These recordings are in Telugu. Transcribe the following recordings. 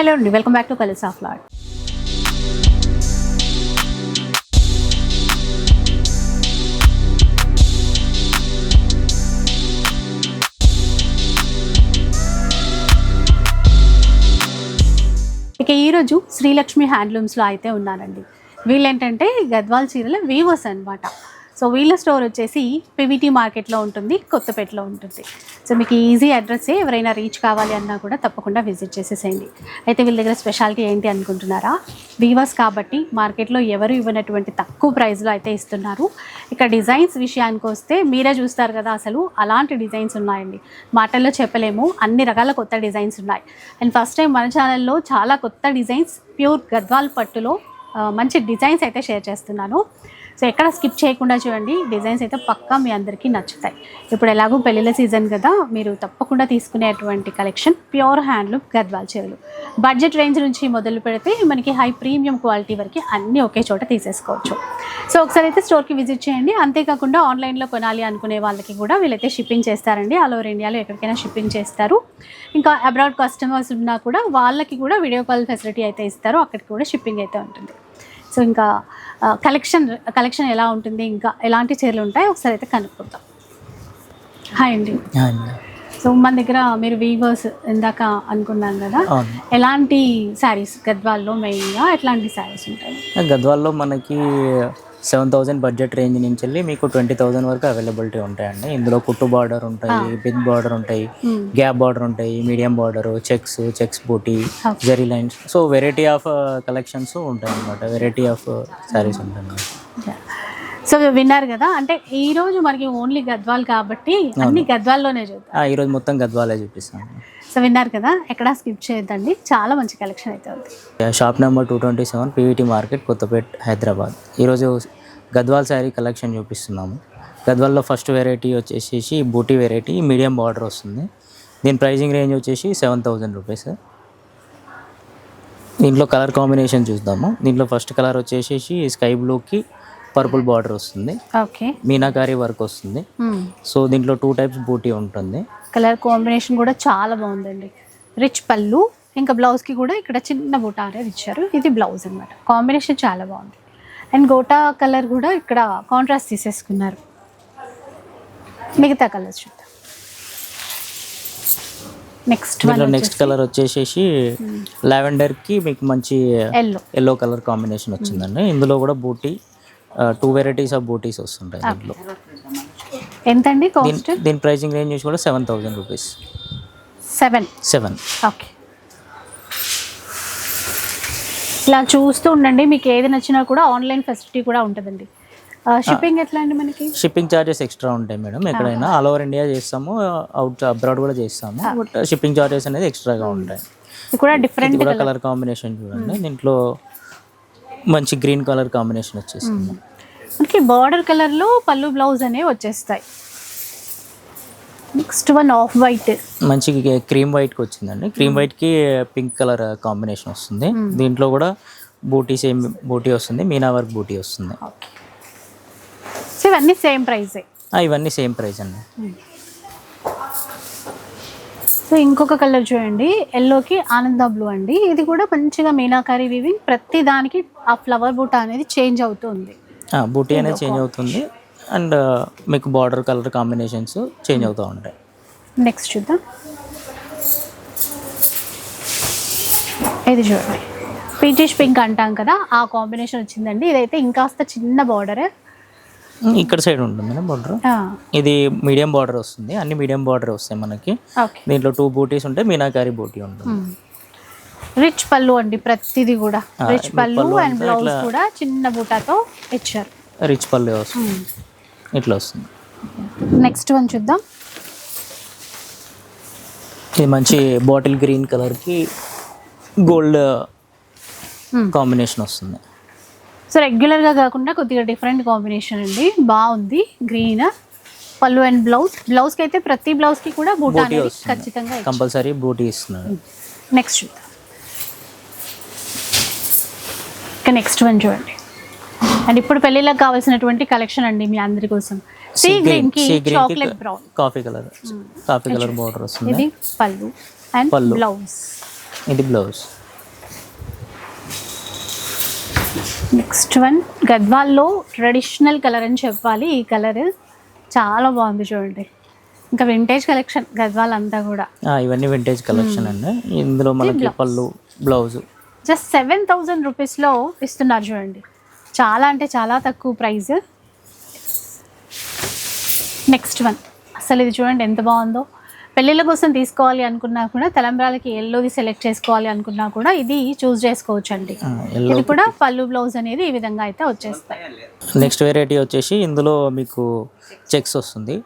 హలో అండి welcome back to colours of lord ఇక ఈరోజు శ్రీలక్ష్మి హ్యాండ్లూమ్స్లో అయితే ఉన్నానండి వీళ్ళేంటంటే గద్వాల్ చీరల వీవర్స్ అన్నమాట. సో వీళ్ళ స్టోర్ వచ్చేసి పివిటీ మార్కెట్లో ఉంటుంది కొత్తపేటలో ఉంటుంది. సో మీకు ఈజీ అడ్రస్సే ఎవరైనా రీచ్ కావాలి అన్నా కూడా తప్పకుండా విజిట్ చేసేసేయండి. అయితే వీళ్ళ దగ్గర స్పెషాలిటీ ఏంటి అనుకుంటున్నారా? వీవర్స్ కాబట్టి మార్కెట్లో ఎవరు ఇవ్వనటువంటి తక్కువ ప్రైస్లో అయితే ఇస్తున్నారు. ఇక డిజైన్స్ విషయానికి వస్తే మీరే చూస్తారు కదా అసలు అలాంటి డిజైన్స్ ఉన్నాయండి. మాటల్లో చెప్పలేము అన్ని రకాల కొత్త డిజైన్స్ ఉన్నాయి. అండ్ ఫస్ట్ టైం మన ఛానల్లో చాలా కొత్త డిజైన్స్ ప్యూర్ గద్వాల్ పట్టులో మంచి డిజైన్స్ అయితే షేర్ చేస్తున్నాను. సో ఎక్కడ స్కిప్ చేయకుండా చూడండి. డిజైన్స్ అయితే పక్కా మీ అందరికీ నచ్చుతాయి. ఇప్పుడు ఎలాగో పెళ్ళిళ్ళ సీజన్ కదా మీరు తప్పకుండా తీసుకునేటువంటి కలెక్షన్ ప్యూర్ హ్యాండ్లూమ్ గద్వాల్ చీరలు. బడ్జెట్ రేంజ్ నుంచి మొదలు పెడితే మనకి హై ప్రీమియం క్వాలిటీ వరకు అన్నీ ఒకే చోట తీసేసుకోవచ్చు. సో ఒకసారి అయితే స్టోర్కి విజిట్ చేయండి. అంతేకాకుండా ఆన్లైన్లో కొనాలి అనుకునే వాళ్ళకి కూడా వీళ్ళైతే షిప్పింగ్ చేస్తారండి. ఆల్ ఓవర్ ఇండియాలో ఎక్కడికైనా షిప్పింగ్ చేస్తారు. ఇంకా అబ్రాడ్ కస్టమర్స్ ఉన్నా కూడా వాళ్ళకి కూడా వీడియో కాల్ ఫెసిలిటీ అయితే ఇస్తారు. అక్కడికి కూడా షిప్పింగ్ అయితే ఉంటుంది. సో ఇంకా కలెక్షన్ కలెక్షన్ ఎలా ఉంటుంది ఇంకా ఎలాంటి చీరలు ఉంటాయి ఒకసారి అయితే కనుక్కుందాం. హాయ్ అండి. సో మన దగ్గర మీరు వీవర్స్ ఇందాక అనుకున్నాను కదా ఎలాంటి శారీస్ గద్వాల్లో మెయిన్గా ఎట్లాంటి శారీస్ ఉంటాయి? గద్వాల్లో మనకి సెవెన్ థౌజండ్ బడ్జెట్ రేంజ్ నుంచి వెళ్ళి మీకు ట్వంటీ థౌజండ్ వరకు అవైలబిలిటీ ఉంటాయండి. ఇందులో కుట్టు బార్డర్ ఉంటాయి బిగ్ బార్డర్ ఉంటాయి Hmm. గ్యాప్ బార్డర్ ఉంటాయి medium border checks checks booty. Zari lines so variety of collections ఉంటాయి అనమాట వెరైటీ ఆఫ్ శారీస్ ఉంటాయి సో విన్నారు కదా అంటే ఈ రోజు మనకి ఓన్లీ గద్వాల్ కాబట్టి అన్ని గద్వాల్లోనే చూద్దాం. ఆ, ఈరోజు మొత్తం గద్వాలే చూపిస్తాను సో విన్నారు కదా ఎక్కడా స్కిప్ చేయొద్దండి. చాలా మంచి కలెక్షన్ అయితే ఉంది. Shop number two twenty seven PVT market Kothapet Hyderabad ఈరోజు గద్వాల్ శారీ కలెక్షన్ చూపిస్తున్నాము. గద్వాల్లో ఫస్ట్ వెరైటీ వచ్చేసి బూటీ వెరైటీ మీడియం బార్డర్ వస్తుంది. దీని ప్రైజింగ్ రేంజ్ వచ్చేసి సెవెన్ థౌజండ్ రూపీస్ దీంట్లో కలర్ కాంబినేషన్ చూద్దాము. దీంట్లో ఫస్ట్ కలర్ వచ్చేసి స్కై బ్లూకి పర్పుల్ బార్డర్ వస్తుంది. ఓకే మీనాకారి వర్క్ వస్తుంది. సో దీంట్లో టూ టైప్స్ బూటీ ఉంటుంది. కలర్ కాంబినేషన్ కూడా చాలా బాగుందండి. రిచ్ పళ్ళు ఇంకా బ్లౌజ్కి కూడా ఇక్కడ చిన్న బూటా అనేది ఇచ్చారు. ఇది బ్లౌజ్ అన్నమాట. కాంబినేషన్ చాలా బాగుంది. అండ్ గోటా కలర్ కూడా ఇక్కడ కాంట్రాస్ట్ తీసేసుకున్నారు. మిగతా కలర్స్ చూద్దాం. నెక్స్ట్ నెక్స్ట్ కలర్ వచ్చేసి లావెండర్కి మీకు మంచి ఎల్లో ఎల్లో కలర్ కాంబినేషన్ వచ్చిందండి. ఇందులో కూడా బూటీ టూ వెరైటీస్ ఆఫ్ బూటీస్ వస్తుంటాయి దీంట్లో ఎంతండి దీని కాస్ట్? దీని ప్రైసింగ్ రేంజ్ వచ్చి కూడా seven thousand rupees. Seven? Seven. Okay. ఇలా చూస్తూ ఉండండి మీకు ఏది నచ్చినా కూడా ఆన్లైన్ ఫెసిలిటీ కూడా ఉంటుందండి. షిప్పింగ్ ఎట్లా అండి మనకి? షిప్పింగ్ ఛార్జెస్ ఎక్స్ట్రా ఉంటాయి మేడం. ఎక్కడైనా ఆల్ ఓవర్ ఇండియా చేస్తాము అవుట్ అబ్రాడ్ కూడా చేస్తాము బట్ షిప్పింగ్ ఛార్జెస్ అనేది ఎక్స్ట్రాగా ఉంటాయి. కూడా డిఫరెంట్ కూడా కలర్ కాంబినేషన్ చూడండి. దీంట్లో మంచి గ్రీన్ కలర్ కాంబినేషన్ వచ్చేసింది. మనకి బార్డర్ కలర్లో పళ్ళు బ్లౌజ్ అనేవి వచ్చేస్తాయి. నెక్స్ట్ వన్ ఆఫ్ వైట్ మంచి క్రీమ్ వైట్కి వచ్చిందండి. క్రీమ్ వైట్కి పింక్ కలర్ కాంబినేషన్ వస్తుంది. దీంట్లో కూడా బూటీ సేమ్ బూటీ వస్తుంది. మీనా వర్క్ బూటీ వస్తుంది. సో ఇవన్నీ సేమ్ ప్రైసే ఆ, ఇవన్నీ సేమ్ ప్రైస్ అండి. సో ఇంకొక కలర్ చూడండి. ఎల్లోకి ఆనంద బ్లూ అండి. ఇది కూడా మంచిగా మీనాకారి వివింగ్ ప్రతి దానికి ఆ ఫ్లవర్ బూట అనేది చేంజ్ అవుతుంది. బూటీ అనేది చేంజ్ అవుతుంది. అండ్ మీకు బార్డర్ కలర్ కాంబినేషన్స్ చేంజ్ అవుతూ ఉంటాయి. నెక్స్ట్ చూద్దాం. ఇది చూడండి. పీటిష్ పింక్ అంటాం కదా ఆ కాంబినేషన్ వచ్చిందండి. ఇదైతే ఇంకాస్త చిన్న బార్డర్ ఇక్కడ సైడ్ ఉంటుంది బార్డర్ ఇది మీడియం బార్డర్ వస్తుంది. అన్ని మీడియం బార్డర్ వస్తాయి మనకి. దీంట్లో టూ బూటీస్ ఉంటాయి మీనాకారి బూటీ ఉంటుంది. రిచ్ పళ్ళు అండి ప్రతిదీ కూడా. రిచ్ పళ్ళు పళ్ళు అండ్ బ్లౌజ్ కూడా చిన్న బూటాతో ఇచ్చారు. రిచ్ పల్లె వస్తుంది. ఇట్లా వస్తుంది. నెక్స్ట్ వన్ చూద్దాం. ఇది మంచి బాటిల్ గ్రీన్ కలర్కి గోల్డ్. కాంబినేషన్ వస్తుంది. సో రెగ్యులర్గా కాకుండా కొద్దిగా డిఫరెంట్ కాంబినేషన్ అండి. బాగుంది గ్రీన్ పళ్ళు అండ్ బ్లౌజ్. బ్లౌజ్కి అయితే ప్రతి బ్లౌజ్కి కూడా బూటా ఖచ్చితంగా. కంపల్సరీ బూటీ ఇస్తున్నాడు నెక్స్ట్ చూద్దాం. ఇంకా నెక్స్ట్ వన్ చూడండి. అండ్ ఇప్పుడు పెళ్ళిళ్ళకి కావాల్సినటువంటి కలెక్షన్ అండి మీ అందరి కోసం. సీ గ్రీన్కి chocolate brown coffee colour coffee colour border వస్తుంది. ఇది పల్లు అండ్ బ్లౌజ్ ఇది బ్లౌజ్ నెక్స్ట్ వన్ గద్వాల్లో ట్రెడిషనల్ కలర్ అని చెప్పాలి. ఈ కలర్ చాలా బాగుంది చూడండి. ఇంకా వింటేజ్ కలెక్షన్ గద్వాల్ అంతా కూడా ఇవన్నీ వింటేజ్ కలెక్షన్ hmm. అండి. ఇందులో మనకి పళ్ళు బ్లౌజ్ జస్ట్ సెవెన్ థౌజండ్ రూపీస్లో ఇస్తున్నారు చూడండి. చాలా అంటే చాలా తక్కువ ప్రైస్. Next one. అసలు ఇది చూడండి ఎంత బాగుందో. పెళ్ళిళ్ళ కోసం తీసుకోవాలి అనుకున్నా కూడా తలంబ్రాలకి ఎల్లోది సెలెక్ట్ చేసుకోవాలి అనుకున్నా కూడా ఇది చూస్ చేసుకోవచ్చు అండి ఇది కూడా పళ్ళు బ్లౌజ్ అనేది ఈ విధంగా అయితే వచ్చేస్తాయి. నెక్స్ట్ వెరైటీ వచ్చేసి ఇందులో మీకు చెక్స్ వస్తుంది.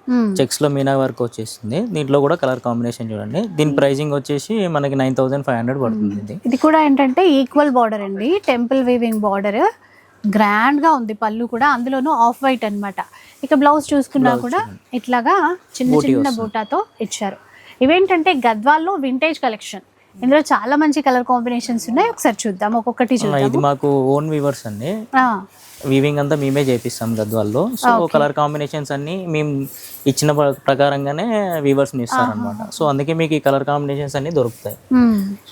చెక్స్లో మీనా వర్క్ వచ్చేస్తుంది. దీంట్లో కూడా కలర్ కాంబినేషన్ చూడండి. దీని ప్రైజింగ్ వచ్చేసి మనకి నైన్ థౌసండ్ ఫైవ్ హండ్రెడ్ పడుతుంది ఇది. ఇది కూడా ఏంటంటే ఈక్వల్ బార్డర్ అండి. టెంపుల్ వీవింగ్ బార్డర్ గ్రాండ్గా ఉంది పళ్ళు కూడా అందులోనూ ఆఫ్ వైట్ అన్నమాట. ఇక బ్లౌజ్ చూసుకున్నా కూడా ఇట్లాగా చిన్న చిన్న బూటాతో ఇచ్చారు. ఇవేంటంటే గద్వాల్లో వింటేజ్ కలెక్షన్. ఇందులో చాలా మంచి కలర్ కాంబినేషన్స్ ఉన్నాయి. ఒకసారి చూద్దాం. ఒక్కొక్కటి చూద్దాం ఇది మాకు ఓన్ వీవర్స్ అండి. వీవింగ్ అంతా మేమే చేపిస్తాం గద్వాల్లో. సో కలర్ కాంబినేషన్స్ అన్ని మేము ఇచ్చిన ప్ర- ప్రకారంగానే వీవర్స్ ఇస్తారనమాట సో అందుకే మీకు ఈ కలర్ కాంబినేషన్స్ అన్ని దొరుకుతాయి.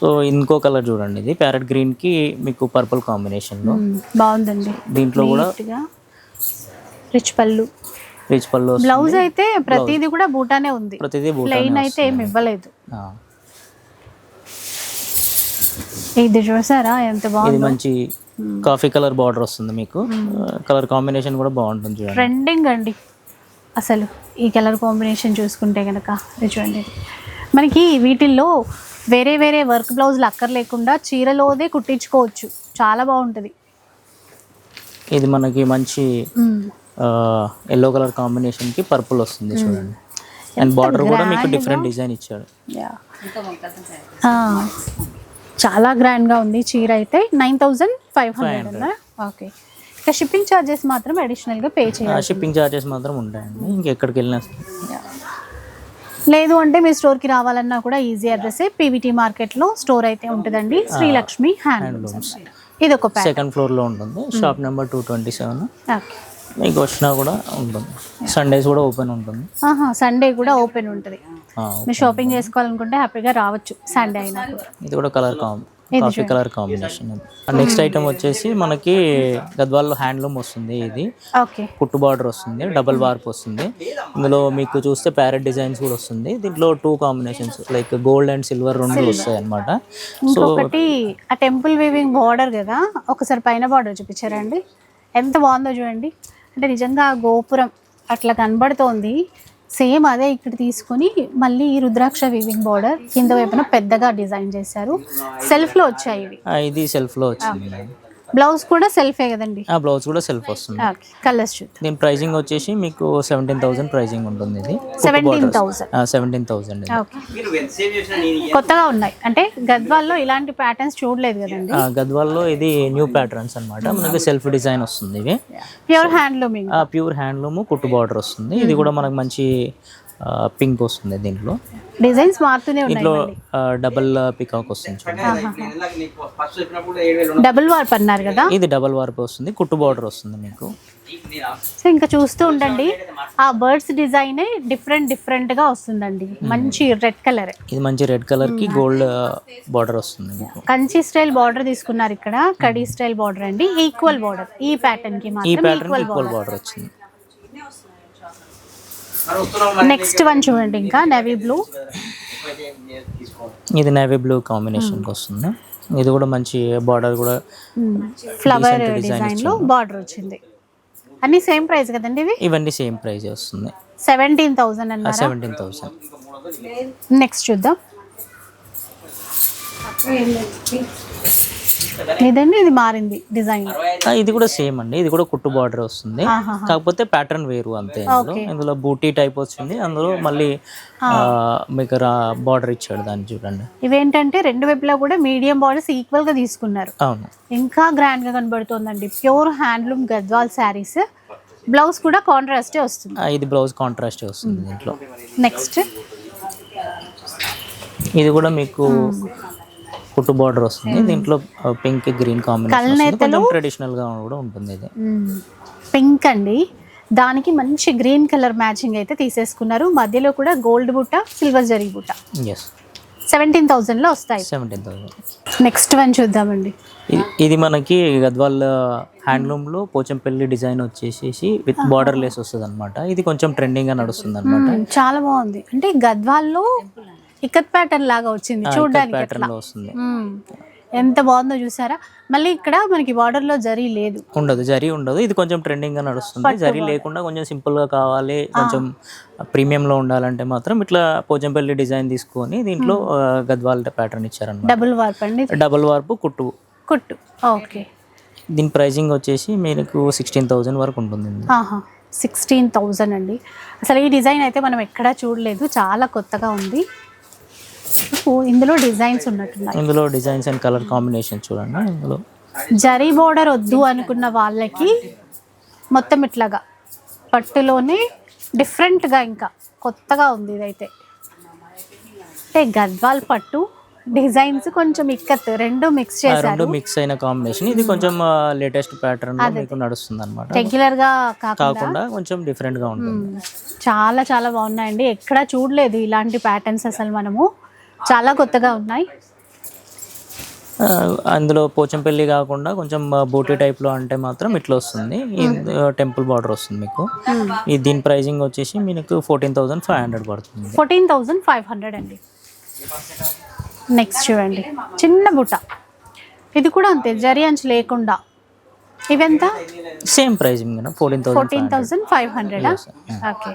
సో ఇంకో కలర్ చూడండి. ఇది ప్యారెట్ గ్రీన్కి మీకు పర్పుల్ కాంబినేషన్లో. బాగుందండి. దీంట్లో కూడా రిచ్ పళ్ళు. రిచ్ పళ్ళు. బ్లౌజ్ అయితే ప్రతిదీ కూడా బూటానే ఉంది. ప్రతిదీ బూటానే ప్లెయిన్ అయితే ఏమి ఇవ్వలేదు. ఇది చూసారా? ఎంత ఇది బాగుంది. మంచి కాఫీ కలర్ బార్డర్ వస్తుంది మీకు. కలర్ కాంబినేషన్ కూడా బాగుంటుంది చూడండి. ట్రెండింగ్ అండి. అసలు ఈ కలర్ కాంబినేషన్ చూసుకుంటే కనుక ఇది చూడండి. మనకి వీటిల్లో వేరే వేరే వర్క్ బ్లౌజులు అక్కర్లేకుండా చీరలోదే కుట్టించుకోవచ్చు. చాలా బాగుంటుంది. ఇది మనకి మంచి ఎల్లో కలర్ కాంబినేషన్కి పర్పుల్ వస్తుంది చూడండి. అండ్ బార్డర్ కూడా మీకు డిఫరెంట్ డిజైన్ ఇచ్చాడు. యా. ఆ, చాలా గ్రాండ్గా ఉంది చీర అయితే నైన్ థౌజండ్ ఫైవ్ హండ్రెడ్ ఉందా? ఓకే ఇక షిప్పింగ్ ఛార్జెస్ మాత్రం అడిషనల్గా పే చేయాలి. షిప్పింగ్ ఛార్జెస్ మాత్రం ఉంటాయండి. ఇంకెక్కడికి వెళ్ళినా లేదు అంటే మీ స్టోర్కి రావాలన్నా కూడా ఈజీ అడ్రస్ పీవీటీ మార్కెట్లో స్టోర్ అయితే ఉంటుందండి. శ్రీలక్ష్మి హ్యాండ్లూమ్స్ ఇది ఒక సెకండ్ ఫ్లోర్లో ఉంటుంది. Shop number two twenty seven okay మీకు వచ్చినా కూడా ఉంటుంది. సండేస్ కూడా ఓపెన్ ఉంటుంది. సండే కూడా ఓపెన్ ఉంటుంది. మీరు షాపింగ్ చేసుకోవాలనుకుంటే హ్యాపీగా రావచ్చు సండే అయినా ఇది కూడా colour comb coffee colour combination next item వచ్చేసి మనకి గద్వాల్లో హ్యాండ్లూమ్ వస్తుంది ఇది. కుట్టు బార్డర్ వస్తుంది డబల్ వార్ప్ వస్తుంది. ఇందులో మీకు చూస్తే ప్యారెట్ డిజైన్స్ కూడా వస్తుంది. దీంట్లో two combinations like gold and silver రెండు వస్తాయి అనమాట సో ఇంకొకటి ఆ టెంపుల్ వీవింగ్ బార్డర్ కదా ఒకసారి పైన బార్డర్ చూపించారండి ఎంత బాగుందో చూడండి. అంటే నిజంగా ఆ గోపురం అట్లా కనబడుతోంది. సేమ్ అదే ఇక్కడ తీసుకొని మళ్ళీ ఈ రుద్రాక్ష వీవింగ్ బార్డర్ కింద వైపున పెద్దగా డిజైన్ చేశారు. సెల్ఫ్లో వచ్చాయి ఇవి. ఇది సెల్ఫ్లో వచ్చింది బ్లౌజ్ కూడా సెల్ఫే కదండి? ఆ బ్లౌజ్ కూడా సెల్ఫ్ వస్తుంది. ఓకే కలర్స్ చూద్దాం. దీని ప్రైజింగ్ వచ్చేసి మీకు సెవెంటీన్ థౌసండ్ ప్రైజింగ్ ఉంటుంది ఇది. సెవెంటీన్ థౌసండ్ సెవెంటీన్ థౌసండ్ కొత్తగా ఉన్నాయి. అంటే గద్వాల్లో ఇలాంటి ప్యాటర్న్స్ చూడలేదు కదండి? గద్వాల్లో ఇది న్యూ ప్యాటర్న్స్ అన్నమాట. మనకి సెల్ఫ్ డిజైన్ వస్తుంది ఇవి. ప్యూర్ హ్యాండ్లూమింగ్ ప్యూర్ హ్యాండ్లూమ్ కుట్టు బార్డర్ వస్తుంది. ఇది కూడా మనకు మంచి పింక్ వస్తుంది దీంట్లో డిజైన్స్ మారుతూనే దీంట్లో డబల్ పికాక్ వస్తుంది డబుల్ వార్ప్ అన్నారు కదా. ఇది డబల్ వార్ప్ వస్తుంది కుట్టు బార్డర్ వస్తుంది మీకు. సో ఇంకా చూస్తూ ఉండండి. ఆ బర్డ్స్ డిజైన్ డిఫరెంట్ డిఫరెంట్గా వస్తుందండి మంచి రెడ్ కలర్. ఇది మంచి రెడ్ కలర్కి గోల్డ్ బార్డర్ వస్తుంది కంచి స్టైల్ బార్డర్ తీసుకున్నారు ఇక్కడ. కడీ స్టైల్ బార్డర్ అండి. Equal border. ఈ ప్యాటర్న్కి మాత్రం ఈక్వల్ బార్డర్ వచ్చింది. నెక్స్ట్ వన్ చూడండి ఇంకా నెవీ బ్లూ ఇది నేవీ బ్లూ కాంబినేషన్కి వస్తుంది ఇది కూడా మంచి బార్డర్ కూడా ఫ్లవర్ Decent design డిజైన్లో బార్డర్ వచ్చింది. అన్ని సేమ్ ప్రైస్ కదండి ఇవి? ఇవన్నీ సేమ్ ప్రైస్ వస్తుంది. సెవెంటీన్ థౌసండ్ అన్నారు? సెవెంటీన్ థౌసండ్ నెక్స్ట్ చూద్దాం. ఇదండి? ఇది మారింది డిజైన్. ఇది కూడా సేమ్ అండి. ఇది కూడా కుట్టు బార్డర్ వస్తుంది. కాకపోతే ప్యాటర్న్ వేరు అంతే ఇందులో. బూటీ టైప్ వచ్చింది. అందులో మళ్ళీ మీకు బార్డర్ ఇచ్చాడు దాన్ని చూడండి. ఇవేంటంటే రెండు వైపులా కూడా మీడియం బార్డర్స్ ఈక్వల్గా తీసుకున్నారు. అవును. ఇంకా గ్రాండ్గా కనబడుతోందండి. Pure handloom Gadwal saris blouse కూడా కాంట్రాస్టే వస్తుంది. ఇది బ్లౌజ్ కాంట్రాస్ట్ వస్తుంది దీంట్లో. నెక్స్ట్ ఇది కూడా మీకు కుట్టు బార్డర్ వస్తుంది. దీంట్లో పింక్ గ్రీన్ కాంబినేషన్ ట్రెడిషనల్గా కూడా ఉంటుంది ఇది. పింక్ అండి. దానికి మంచి గ్రీన్ కలర్ మ్యాచింగ్ అయితే తీసేసుకున్నారు. మధ్యలో కూడా గోల్డ్ బుట్ట సిల్వర్ జరీ బుట్ట. ఎస్ సెవెంటీన్ థౌజండ్లో వస్తాయి. సెవెంటీన్ థౌసండ్ నెక్స్ట్ వన్ చూద్దామండి. ఇది మనకి గద్వాల్ హ్యాండ్లూమ్లో పోచంపల్లి డిజైన్ వచ్చేసేసి విత్ బార్డర్ లేస్ వస్తుంది అనమాట ఇది కొంచెం ట్రెండింగ్గా నడుస్తుంది అనమాట చాలా బాగుంది. అంటే గద్వాల్లో ఇక్కత్ ప్యాటర్న్ లాగా వచ్చింది. చూడడానికి ఎట్లా? వస్తుంది. ఎంత బాగుందో చూసారా? మళ్ళీ ఇక్కడ మనకి బార్డర్లో జరీ లేదు. ఉండదు జరీ ఉండదు. ఇది కొంచెం ట్రెండింగ్గా నడుస్తుంది. జరీ లేకుండా కొంచెం సింపుల్గా కావాలి. కొంచెం ప్రీమియం లో ఉండాలంటే మాత్రం ఇట్లా పోచంపల్లి డిజైన్ తీసుకొని దీంట్లో గద్వాల్ ప్యాటర్న్ ఇచ్చారన్నమాట. డబుల్ వార్ప్ అండి? డబుల్ వార్పు కుట్టు. కుట్టు. ఓకే. దీని ప్రైజింగ్ వచ్చేసి మీకు సిక్స్టీన్ థౌజండ్ వరకు ఉంటుంది సిక్స్టీన్ థౌజండ్ అండి. అసలు ఈ డిజైన్ అయితే మనం ఎక్కడా చూడలేదు. చాలా కొత్తగా ఉంది. ఇందులో డిజైన్స్ ఉన్నట్టున్నాయి. ఇందులో డిజైన్స్ అండ్ కలర్ కాంబినేషన్ చూడండి. ఇందులో జరీ బోర్డర్ వద్దు అనుకున్న వాళ్ళకి మొత్తం ఇట్లాగా పట్టులోనే డిఫరెంట్గా ఇంకా కొత్తగా ఉంది ఇదైతే. అంటే గద్వాల్ పట్టు డిజైన్స్ కొంచెం ఇక్కత్ రెండు మిక్స్ ఆ రెండు చేశారు మిక్స్ అయిన కాంబినేషన్ ఇది కొంచెం లేటెస్ట్ ప్యాటర్న్ మీకు నడుస్తుంది అనమాట రెగ్యులర్గా కాకుండా? కొంచెం డిఫరెంట్గా ఉంటుంది. చాలా చాలా బాగున్నాయండి. ఎక్కడ చూడలేదు ఇలాంటి ప్యాటర్న్స్ అసలు మనము. చాలా కొత్తగా ఉన్నాయి. అందులో పోచంపల్లి కాకుండా కొంచెం బూటీ టైప్లో అంటే మాత్రం ఇట్లా వస్తుంది. ఈ టెంపుల్ బార్డర్ వస్తుంది మీకు. ఈ దీని ప్రైజింగ్ వచ్చేసి మీకు ఫోర్టీన్ థౌసండ్ ఫైవ్ హండ్రెడ్ పడుతుంది. ఫోర్టీన్ థౌజండ్ ఫైవ్ హండ్రెడ్ అండి. నెక్స్ట్ చూడండి. చిన్న బుట్ట. ఇది కూడా అంతే జరి అంచు లేకుండా. ఇవెంత? Same pricing fourteen thousand fourteen thousand five hundred? Okay.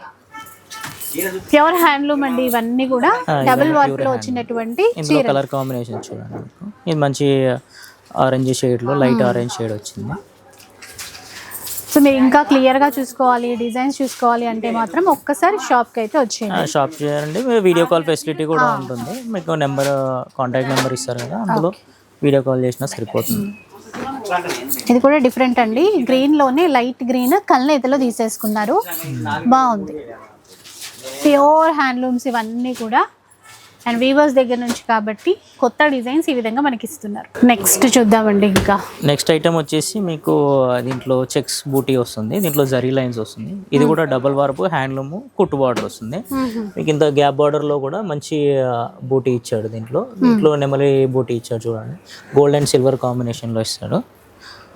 Pure handloom అండి ఇవన్నీ కూడా. డబుల్ వర్క్లో వచ్చినటువంటి కలర్ కాంబినేషన్ చూడండి ఇది మంచి ఆరెంజ్ షేడ్లో లైట్ ఆరెంజ్ షేడ్ వచ్చింది. సో మీరు ఇంకా క్లియర్గా చూసుకోవాలి డిజైన్స్ చూసుకోవాలి అంటే మాత్రం ఒక్కసారి షాప్కి అయితే వచ్చేయండి షాప్ చేయండి. వీడియో కాల్ ఫెసిలిటీ కూడా ఉంటుంది. మీకు నెంబర్ కాంటాక్ట్ నెంబర్ ఇస్తారు కదా అందులో వీడియో కాల్ చేసినా సరిపోతుంది. ఇది కూడా డిఫరెంట్ అండి. గ్రీన్లోనే లైట్ గ్రీన్ కళ్ళెతలో తీసేసుకున్నారు. బాగుంది. ప్యూర్ హ్యాండ్లూమ్స్ ఇవన్నీ కూడా అండ్ వీవర్స్ దగ్గర నుంచి కాబట్టి కొత్త డిజైన్స్ ఈ విధంగా మనకి ఇస్తున్నారు నెక్స్ట్ చూద్దామండి ఇంకా. నెక్స్ట్ ఐటమ్ వచ్చేసి మీకు దీంట్లో చెక్స్ బూటీ వస్తుంది. దీంట్లో జరీ లైన్స్ వస్తుంది. ఇది కూడా డబల్ వార్పు హ్యాండ్లూమ్ కుట్టు బార్డర్ వస్తుంది. మీకు ఇంత గ్యాప్ బార్డర్లో కూడా మంచి బూటీ ఇచ్చాడు దీంట్లో. దీంట్లో నెమలి బూటీ ఇచ్చాడు చూడండి. గోల్డ్ అండ్ సిల్వర్ కాంబినేషన్లో ఇస్తాడు.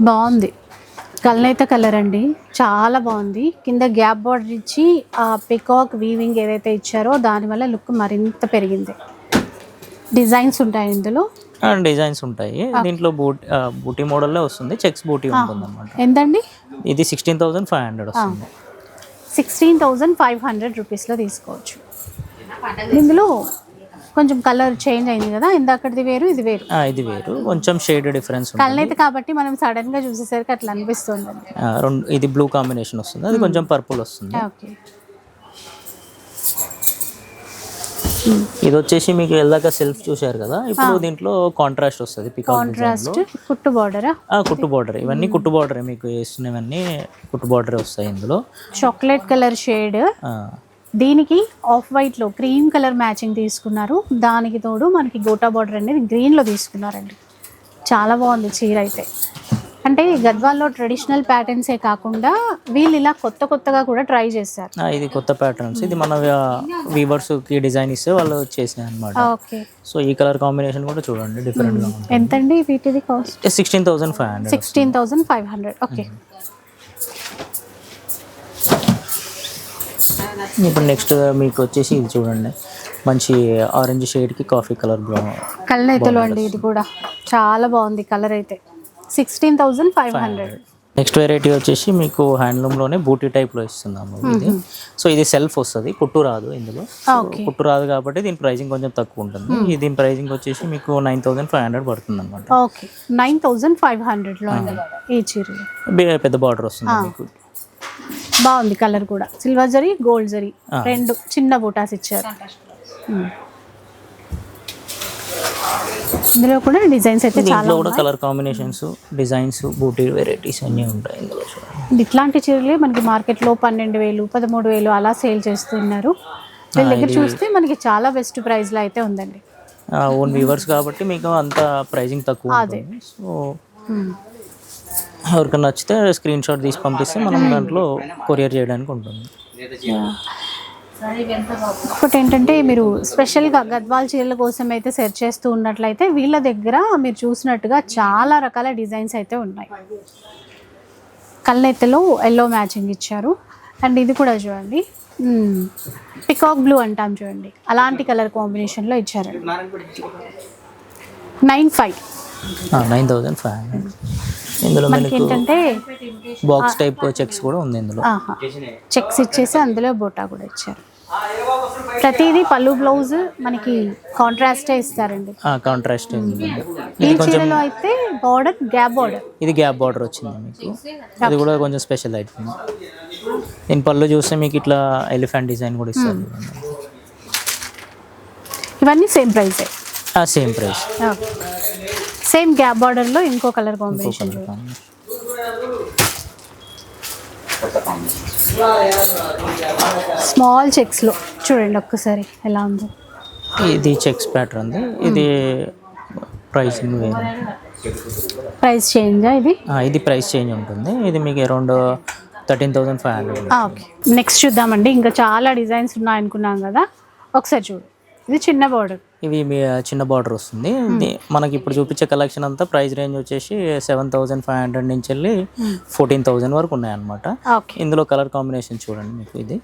బాగుంది. కల్నైతే కలర్ అండి. చాలా బాగుంది. కింద గ్యాప్ బార్డర్ ఇచ్చి ఆ పికాక్ వీవింగ్ ఏదైతే ఇచ్చారో దానివల్ల లుక్ మరింత పెరిగింది. డిజైన్స్ ఉంటాయి ఇందులో? డిజైన్స్ ఉంటాయి. దీంట్లో బూటీ బూటీ మోడల్లో వస్తుంది. చెక్స్ బూటీ ఉంటుంది అనమాట ఎంతండి? ఇది సిక్స్టీన్ థౌసండ్ ఫైవ్ హండ్రెడ్ వస్తుంది. సిక్స్టీన్ థౌజండ్ ఫైవ్ హండ్రెడ్ రూపీస్లో తీసుకోవచ్చు. ఇందులో కొంచెం కలర్ చేంజ్ అయింది కదా ఇందాకటిది వేరు ఇది వేరు. ఇది వేరు. కొంచెం షేడ్ డిఫరెన్స్ కళ్ళనైతే కాబట్టి మనం సడన్గా చూసేసరికి అట్లా అనిపిస్తుంది రెండు ఇది బ్లూ కాంబినేషన్ వస్తుంది. అది కొంచెం పర్పుల్ వస్తుంది. ఓకే ఇది వచ్చేసి మీకు వెళ్ళాక సెల్ఫ్ చూశారు కదా ఇప్పుడు దీంట్లో కాంట్రాస్ట్ వస్తుంది కాంట్రాస్ట్ కుట్టు బార్డరా కుట్టు బార్డర్ ఇవన్నీ కుట్టు బార్డర్ మీకు వేస్తున్నవన్నీ కుట్టు బార్డర్ వస్తాయి ఇందులో. చాక్లెట్ కలర్ షేడ్ దీనికి ఆఫ్ వైట్లో క్రీమ్ కలర్ మ్యాచింగ్ తీసుకున్నారు. దానికి తోడు మనకి గోటా బార్డర్ అనేది గ్రీన్లో తీసుకున్నారండి. చాలా బాగుంది చీర అయితే. అంటే గద్వాల్లో ట్రెడిషనల్ ప్యాటర్న్సే కాకుండా వీళ్ళు ఇలా కొత్త కొత్తగా కూడా ట్రై చేశారు. ఇది కొత్త ప్యాటర్న్స్ ఇది మన వీవర్స్కి డిజైన్ ఇస్తే వాళ్ళు చేసాయి అనమాట ఓకే. సో ఈ కలర్ కాంబినేషన్ కూడా చూడండి డిఫరెంట్గా ఎంతండి వీటిది cost sixteen thousand five hundred sixteen thousand five hundred okay. ఇప్పుడు నెక్స్ట్ మీకు వచ్చేసి ఇది చూడండి. మంచి ఆరెంజ్ షేడ్కి కాఫీ కలర్ బ్రౌన్ కళ్ళైతలో అండి ఇది కూడా. చాలా బాగుంది కలర్ అయితే. Sixteen thousand five hundred next variety వచ్చేసి మీకు హ్యాండ్లూమ్లోనే బూటీ టైప్లో ఇస్తున్నాము ఇది. సో ఇది సెల్ఫ్ వస్తుంది. కుట్టు రాదు ఇందులో. కుట్టు రాదు కాబట్టి దీని ప్రైసింగ్ కొంచెం తక్కువ ఉంటుంది. దీని ప్రైసింగ్ వచ్చేసి మీకు నైన్ థౌసండ్ ఫైవ్ హండ్రెడ్ పడుతుంది అనమాట ఓకే నైన్ థౌజండ్ ఫైవ్ హండ్రెడ్లో ఈ చీరలు. పెద్ద బార్డర్ వస్తుంది మీకు. బాగుంది కలర్ కూడా. Silver zari gold zari. రెండు చిన్న బూటాస్ ఇచ్చారు. మ్మ్. ఇందులో కూడా డిజైన్స్ అయితే చాలా కూడా colour combinations designs buti varieties అన్నీ ఉంటాయి ఇందులో చూడండి. ఇట్లాంటి చీరలే మనకి మార్కెట్లో పన్నెండు వేలు పదమూడు వేలు అలా సేల్ చేస్తున్నారు. వీళ్ళ దగ్గర చూస్తే మనకి చాలా బెస్ట్ ప్రైస్లో అయితే ఉందండి. ఓన్ వ్యూవర్స్ కాబట్టి మీకు అంత ప్రైజింగ్ తక్కువ ఉంటుంది. సో మ్మ్. ఎవరికైనా నచ్చితే స్క్రీన్ షాట్ తీసి పంపిస్తే మనం దాంట్లో కొరియర్ చేయడానికి ఉంటుంది. ఇంకోటి ఏంటంటే మీరు స్పెషల్గా గద్వాల్ చీరల కోసం అయితే సెర్చ్ చేస్తూ ఉన్నట్లయితే వీళ్ళ దగ్గర మీరు చూసినట్టుగా చాలా రకాల డిజైన్స్ అయితే ఉన్నాయి. కళ్ళెత్తలో ఎల్లో మ్యాచింగ్ ఇచ్చారు. అండ్ ఇది కూడా చూడండి. పికాక్ బ్లూ అంటాం చూడండి. అలాంటి కలర్ కాంబినేషన్లో ఇచ్చారండి. Nine five. Nine thousand five hundred. ఇందులో మనకి ఏంటంటే బాక్స్ టైప్ చెక్స్ కూడా ఉంది ఇందులో. చెక్స్ ఇచ్చేసి అందులో బోటా కూడా ఇచ్చారు. ప్రతిదీ పళ్ళు బ్లౌజ్ మనకి కాంట్రాస్టే ఇస్తారండి. కాంట్రాస్ట్ ఉంది ఈ చీరలో అయితే బార్డర్ గ్యాప్ బార్డర్ ఇది గ్యాప్ బార్డర్ వచ్చింది మీకు. ఇది కూడా కొంచెం స్పెషల్ అయిపోయింది దీని పళ్ళు చూస్తే మీకు ఇట్లా ఎలిఫెంట్ డిజైన్ కూడా ఇస్తారు. ఇవన్నీ సేమ్ ప్రైసే సేమ్ ప్రైస్ సేమ్ గ్యాప్ బార్డర్లో ఇంకో కలర్ కాంబినేషన్ స్మాల్ చెక్స్లో చూడండి ఒక్కసారి ఎలా ఉందో. ఇది చెక్స్ ప్యాటర్న్ ఉంది. ఇది ప్రైసింగ్ వేరే. ప్రైస్ చేంజా ఇది? ఆ, ఇది ప్రైస్ చేంజ్ ఉంటుంది. ఇది మీకు around thirteen thousand five hundred. Okay. Next చూద్దామండి. ఇంకా చాలా డిజైన్స్ ఉన్నాయనుకున్నాం కదా. ఒకసారి చూడు. ఇది చిన్న బార్డర్ ఇవి మీ చిన్న బార్డర్ వస్తుంది. మనకి ఇప్పుడు చూపించే కలెక్షన్ అంతా ప్రైస్ రేంజ్ వచ్చేసి సెవెన్ థౌసండ్ ఫైవ్ హండ్రెడ్ నుంచి వెళ్ళి ఫోర్టీన్ థౌసండ్ వరకు ఉన్నాయన్నమాట. ఓకే ఇందులో కలర్ కాంబినేషన్ చూడండి మీకు ఇది.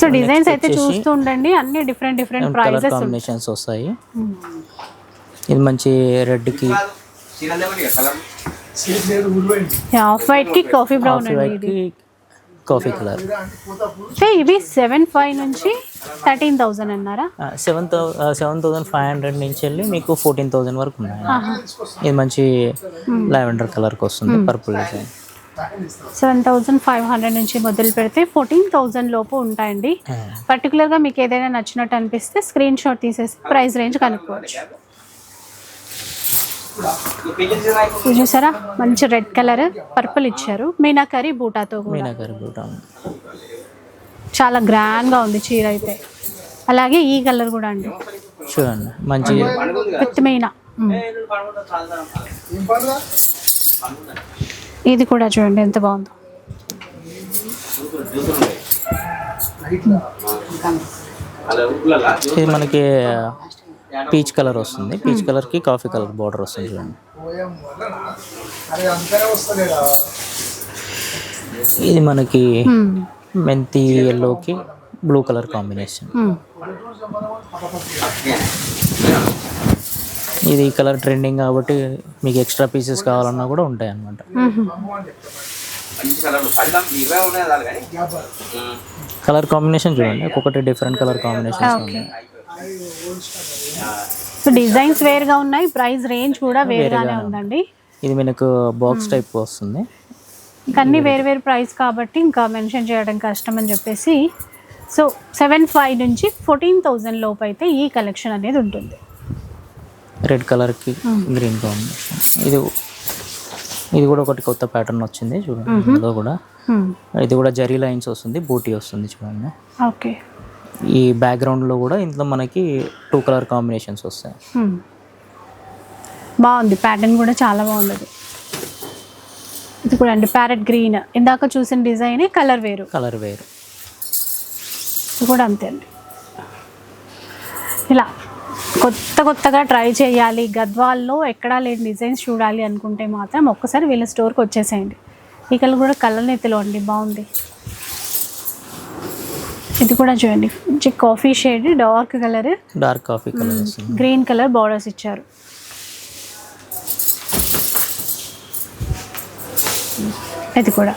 సో డిజైన్స్ అయితే చూస్తూ ఉండండి. అన్ని different different colour prices combinations వస్తాయి. ఇది మంచి రెడ్కి ఆఫ్ వైట్కి కాఫీ బ్రౌన్ అండి కాఫీ కలర్ అంటే ఇవి సెవెన్ ఫైవ్ నుంచి థర్టీన్ థౌజండ్ అన్నారా? Seven seven thousand five hundred నుంచి వెళ్ళి మీకు ఫోర్టీన్ థౌసండ్ వరకు ఉన్నాయి. ఇది మంచి లావెండర్ కలర్కి వస్తుంది purple design seven thousand five hundred నుంచి మొదలు పెడితే ఫోర్టీన్ థౌజండ్ లోపు ఉంటాయండి. పర్టికులర్గా మీకు ఏదైనా నచ్చినట్టు అనిపిస్తే స్క్రీన్ షాట్ తీసేసి ప్రైస్ రేంజ్ కనుక్కోవచ్చు. చూసారా? మంచి రెడ్ కలర్ పర్పుల్ ఇచ్చారు. మీనాకరీ బూటాతో కూడా. మీనాకరి బూట. చాలా గ్రాండ్గా ఉంది చీర అయితే. అలాగే ఈ కలర్ కూడా అండి. చూడండి మంచి విత్ మీనా. మ్మ్. ఇది కూడా చూడండి ఎంత బాగుందో. ఇది మనకి పీచ్ కలర్ వస్తుంది. పీచ్ కలర్కి కాఫీ కలర్ బార్డర్ వస్తుంది చూడండి. ఇది మనకి మ్మ్. మెంతి ఎల్లోకి బ్లూ కలర్ కాంబినేషన్. మ్మ్. ఇది కలర్ ట్రెండింగ్ కాబట్టి మీకు ఎక్స్ట్రా పీసెస్ కావాలన్నా కూడా ఉంటాయి అన్నమాట మ్మ్. కలర్ కాంబినేషన్ చూడండి. ఒక్కొక్కటి డిఫరెంట్ కలర్ కాంబినేషన్స్ ఉన్నాయి సో డిజైన్స్ వేరుగా ఉన్నాయి. ప్రైస్ రేంజ్ కూడా వేరుగానే ఉందండి. ఇది మనకు బాక్స్ టైప్ వస్తుంది. ఇంకా అన్ని వేరు వేరు ప్రైస్ కాబట్టి ఇంకా మెన్షన్ చేయడం కష్టం అని చెప్పేసి సో సెవెన్ ఫైవ్ నుంచి ఫోర్టీన్ థౌజండ్ లోపు అయితే ఈ కలెక్షన్ అనేది ఉంటుంది. రెడ్ కలర్కి గ్రీన్ కాంబినేషన్ ఇది ఇది కూడా ఒకటి కొత్త ప్యాటర్న్ వచ్చింది. చూడండి ఇందులో కూడా మ్మ్. ఇది కూడా జరీ లైన్స్ వస్తుంది బూటీ వస్తుంది చూడండి. ఓకే ఈ బ్యాక్గ్రౌండ్లో కూడా ఇందులో మనకి టూ కలర్ కాంబినేషన్స్ వస్తాయి. బాగుంది. ప్యాటర్న్ కూడా చాలా బాగుంది. ఇది కూడా అండి ప్యారెట్ గ్రీన్ ఇందాక చూసిన డిజైన్ కలర్ వేరు. కలర్ వేరు. ఇది కూడా అంతే అండి. ఇలా కొత్త కొత్తగా ట్రై చేయాలి. గద్వాల్లో ఎక్కడా లేని డిజైన్స్ చూడాలి అనుకుంటే మాత్రం ఒక్కసారి వీళ్ళ స్టోర్కి వచ్చేసేయండి. ఈ కలర్ కూడా కలర్ నెత్తిలో అండి బాగుంది. ఇది కూడా చూడండి. Coffee shade dark colour dark coffee colour green colour borders ఇచ్చారు. ఇది కూడా.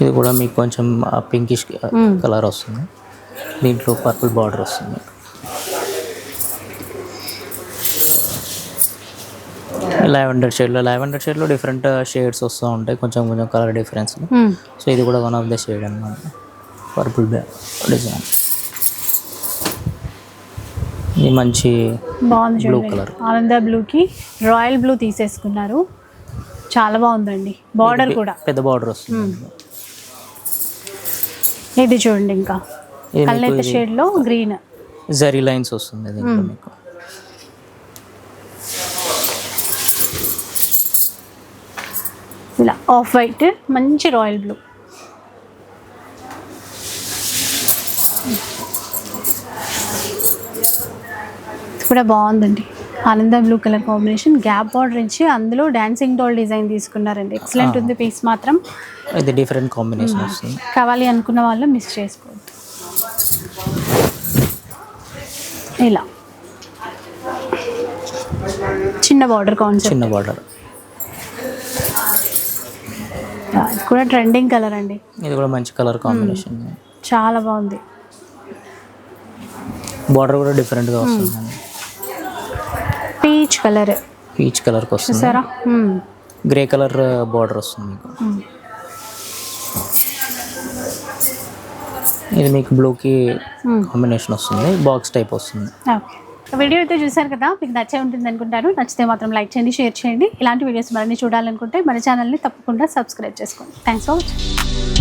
ఇది కూడా మీకు కొంచెం పింకిష్ కలర్ వస్తుంది. దీంట్లో పర్పుల్ బార్డర్ వస్తుంది. లావెండర్ షేడ్లో లావెండర్ షేడ్లో డిఫరెంట్ షేడ్స్ వస్తూ ఉంటాయి. కొంచెం కొంచెం కలర్ డిఫరెన్స్. సో ఇది కూడా వన్ ఆఫ్ ద షేడ్ అన్నమాట. పర్పుల్ డిజైన్ ఇది మంచి చూడండి. colour. ఆనంద బ్లూకి రాయల్ బ్లూ తీసేసుకున్నారు. చాలా బాగుందండి. బార్డర్ కూడా. పెద్ద బార్డర్ వస్తుంది. ఇది చూడండి ఇంకా. షేడ్లో గ్రీన్ జరీ లైన్స్ వస్తుంది దీంట్లో మీకు ఇలా ఆఫ్ వైట్ మంచి రాయల్ బ్లూ కూడా బాగుందండి. ఆనంద blue colour combination gap border ఇచ్చి అందులో డాన్సింగ్ డాల్ డిజైన్ తీసుకున్నారండి. ఎక్సలెంట్ ఉంది పీస్ మాత్రం. ఇది డిఫరెంట్ కాంబినేషన్ వస్తుంది. కావాలి అనుకున్న వాళ్ళు మిస్ చేసుకోవద్దు. ఇలా. చిన్న బార్డర్ కాన్సెప్ట్ చిన్న బార్డర్ ఇది కూడా ట్రెండింగ్ కలర్ అండి. ఇది కూడా మంచి కలర్ కాంబినేషన్ చాలా బాగుంది. బార్డర్ కూడా డిఫరెంట్గా వస్తుంది. పీచ్ కలర్ పీచ్ కలర్కి వస్తుంది. మ్మ్. గ్రే కలర్ బార్డర్ వస్తుంది మీకు. మ్మ్. ఇది మీకు బ్లూకి. కాంబినేషన్ వస్తుంది. బాక్స్ టైప్ వస్తుంది. ఓకే వీడియో అయితే చూశారు కదా మీకు నచ్చే ఉంటుంది అనుకుంటాను. నచ్చితే మాత్రం లైక్ చేయండి షేర్ చేయండి. ఇలాంటి వీడియోస్ మరిన్ని చూడాలనుకుంటే మన ఛానల్ని తప్పకుండా సబ్స్క్రైబ్ చేసుకోండి. Thanks for watching